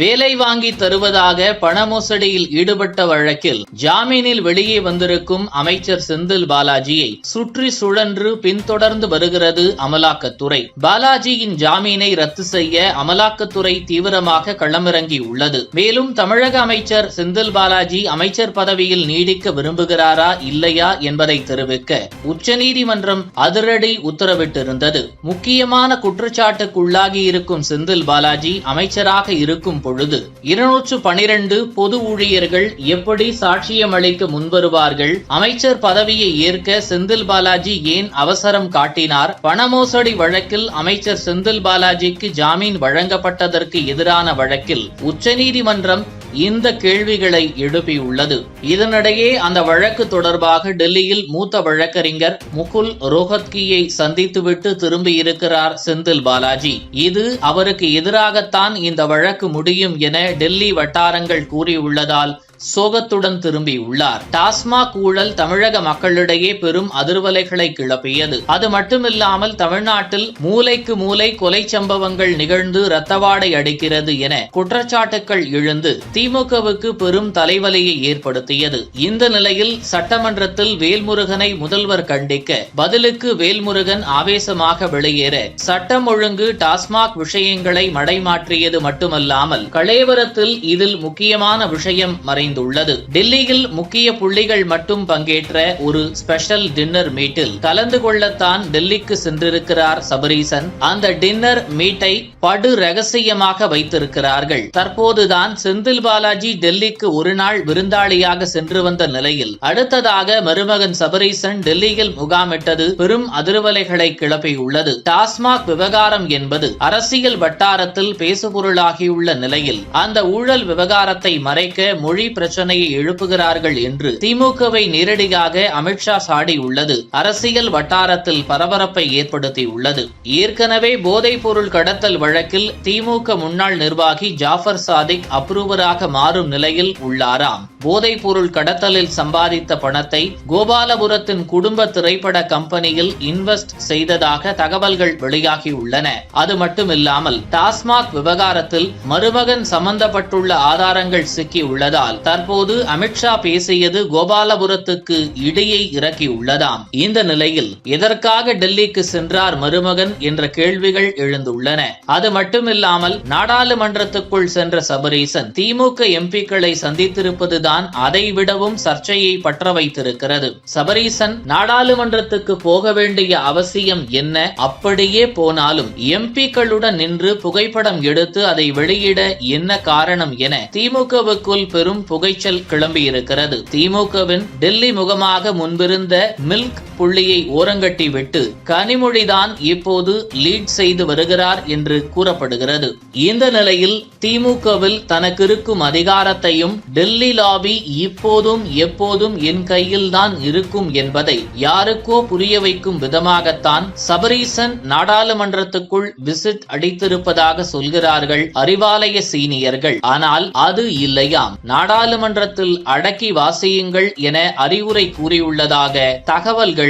வேலை வாங்கி தருவதாக பண மோசடியில் ஈடுபட்ட வழக்கில் ஜாமீனில் வெளியே வந்திருக்கும் அமைச்சர் செந்தில் பாலாஜியை சுற்றி சுழன்று பின்தொடர்ந்து வருகிறது அமலாக்கத்துறை. பாலாஜியின் ஜாமீனை ரத்து செய்ய அமலாக்கத்துறை தீவிரமாக களமிறங்கி உள்ளது. மேலும் தமிழக அமைச்சர் செந்தில் பாலாஜி அமைச்சர் பதவியில் நீடிக்க விரும்புகிறாரா இல்லையா என்பதை தெரிவிக்க உச்சநீதிமன்றம் அதிரடி உத்தரவிட்டிருந்தது. முக்கியமான குற்றச்சாட்டுக்குள்ளாகி இருக்கும் செந்தில் பாலாஜி அமைச்சராக இருக்கும் பொழுது. இருநூற்று பனிரெண்டு பொது ஊழியர்கள் எப்படி சாட்சியம் அளிக்க முன்வருவார்கள்? அமைச்சர் பதவியை ஏற்க செந்தில் பாலாஜி ஏன் அவசரம் காட்டினார்? பண மோசடி வழக்கில் அமைச்சர் செந்தில் பாலாஜிக்கு ஜாமீன் வழங்கப்பட்டதற்கு எதிரான வழக்கில் உச்சநீதிமன்றம் இந்த கேள்விகளை எழுப்பியுள்ளது இதனிடையே அந்த வழக்கு தொடர்பாக டெல்லியில் மூத்த வழக்கறிஞர் முகுல் ரோஹத்கியை சந்தித்துவிட்டு திரும்பியிருக்கிறார் செந்தில் பாலாஜி. இது அவருக்கு எதிராகத்தான் இந்த வழக்கு முடியும் என டெல்லி வட்டாரங்கள் கூறியுள்ளதால் சோகத்துடன் திரும்பியுள்ளார் டாஸ்மாக் ஊழல் தமிழக மக்களிடையே பெரும் அதிர்வலைகளை கிளப்பியது. அது மட்டுமில்லாமல் தமிழ்நாட்டில் மூளைக்கு மூளை கொலை சம்பவங்கள் நிகழ்ந்து ரத்தவாடை அடிக்கிறது என குற்றச்சாட்டுகள் எழுந்து திமுகவுக்கு பெரும் தலைவலியை ஏற்படுத்தியது. இந்த நிலையில் சட்டமன்றத்தில் வேல்முருகனை முதல்வர் கண்டிக்க பதிலுக்கு வேல்முருகன் ஆவேசமாக வெளியேற சட்டம் ஒழுங்கு டாஸ்மாக் விஷயங்களை மடைமாற்றியது மட்டுமல்லாமல் கலேவரத்தில் இதில் முக்கியமான விஷயம் அமைந்துள்ளது டெல்லியில் முக்கிய புள்ளிகள் மட்டும் பங்கேற்ற ஒரு ஸ்பெஷல் டின்னர் மீட்டில் கலந்து கொள்ளத்தான் டெல்லிக்கு சென்றிருக்கிறார் சபரீசன். அந்த டின்னர் மீட்டை படு ரகசியமாக வைத்திருக்கிறார்கள். தற்போதுதான் செந்தில் பாலாஜி டெல்லிக்கு ஒரு நாள் விருந்தாளியாக சென்று வந்த நிலையில் அடுத்ததாக மருமகன் சபரீசன் டெல்லியில் முகாமிட்டது பெரும் அதிர்வலைகளை கிளப்பியுள்ளது. டாஸ்மாக் விவகாரம் என்பது அரசியல் வட்டாரத்தில் பேசுபொருளாகியுள்ள நிலையில் அந்த ஊழல் விவகாரத்தை மறைக்க மொழி பிரச்சனையை எழுப்புகிறார்கள் என்று திமுகவை நேரடியாக அமித்ஷா சாடியுள்ளது. அரசியல் வட்டாரத்தில் பரபரப்பை ஏற்படுத்தியுள்ளது. ஏற்கனவே போதைப் பொருள் கடத்தல் வழக்கில் திமுக முன்னாள் நிர்வாகி ஜாஃபர் சாதிக் அப்ரூவராக மாறும் நிலையில் உள்ளாராம். போதைப் பொருள் கடத்தலில் சம்பாதித்த பணத்தை கோபாலபுரத்தின் குடும்ப திரைப்பட கம்பெனியில் இன்வெஸ்ட் செய்ததாக தகவல்கள் வெளியாகியுள்ளன. அது மட்டுமில்லாமல் டாஸ்மாக் விவகாரத்தில் மருமகன் சம்பந்தப்பட்டுள்ள ஆதாரங்கள் சிக்கியுள்ளதால் தற்போது அமித்ஷா பேசியது கோபாலபுரத்துக்கு இடையை இறக்கியுள்ளதாம். இந்த நிலையில் எதற்காக டெல்லிக்கு சென்றார் மருமகன் என்ற கேள்விகள் எழுந்துள்ளன. அது மட்டுமில்லாமல் நாடாளுமன்றத்துக்குள் சென்ற சபரீசன் திமுக எம்பிக்களை சந்தித்திருப்பதுதான் அதைவிடவும் சர்ச்சையை பற்ற வைத்திருக்கிறது சபரீசன் நாடாளுமன்றத்துக்கு போக வேண்டிய அவசியம் என்ன? அப்படியே போனாலும் எம்பிக்களுடன் நின்று புகைப்படம் எடுத்து அதை வெளியிட என்ன காரணம் என திமுகவுக்குள் பெரும் புகைச்சல் கிளம்பியிருக்கிறது. திமுகவின் டெல்லி முகமாக முன்பிருந்த மில்க் புள்ளியை ஓரங்கட்டி விட்டு கனிமொழிதான் இப்போது லீட் செய்து வருகிறார் என்று கூறப்படுகிறது. இந்த நிலையில் திமுகவில் தனக்கு இருக்கும் அதிகாரத்தையும் டெல்லி லாபி இப்போதும் எப்போதும் என் கையில்தான் இருக்கும் என்பதை யாருக்கோ புரிய வைக்கும் விதமாகத்தான் சபரீசன் நாடாளுமன்றத்துக்குள் விசிட் அடித்திருப்பதாக சொல்கிறார்கள் அறிவாலய சீனியர்கள். ஆனால் அது இல்லையாம். நாடாளுமன்றத்தில் அடக்கி வாசியுங்கள் என அறிவுரை கூறியுள்ளதாக தகவல்கள்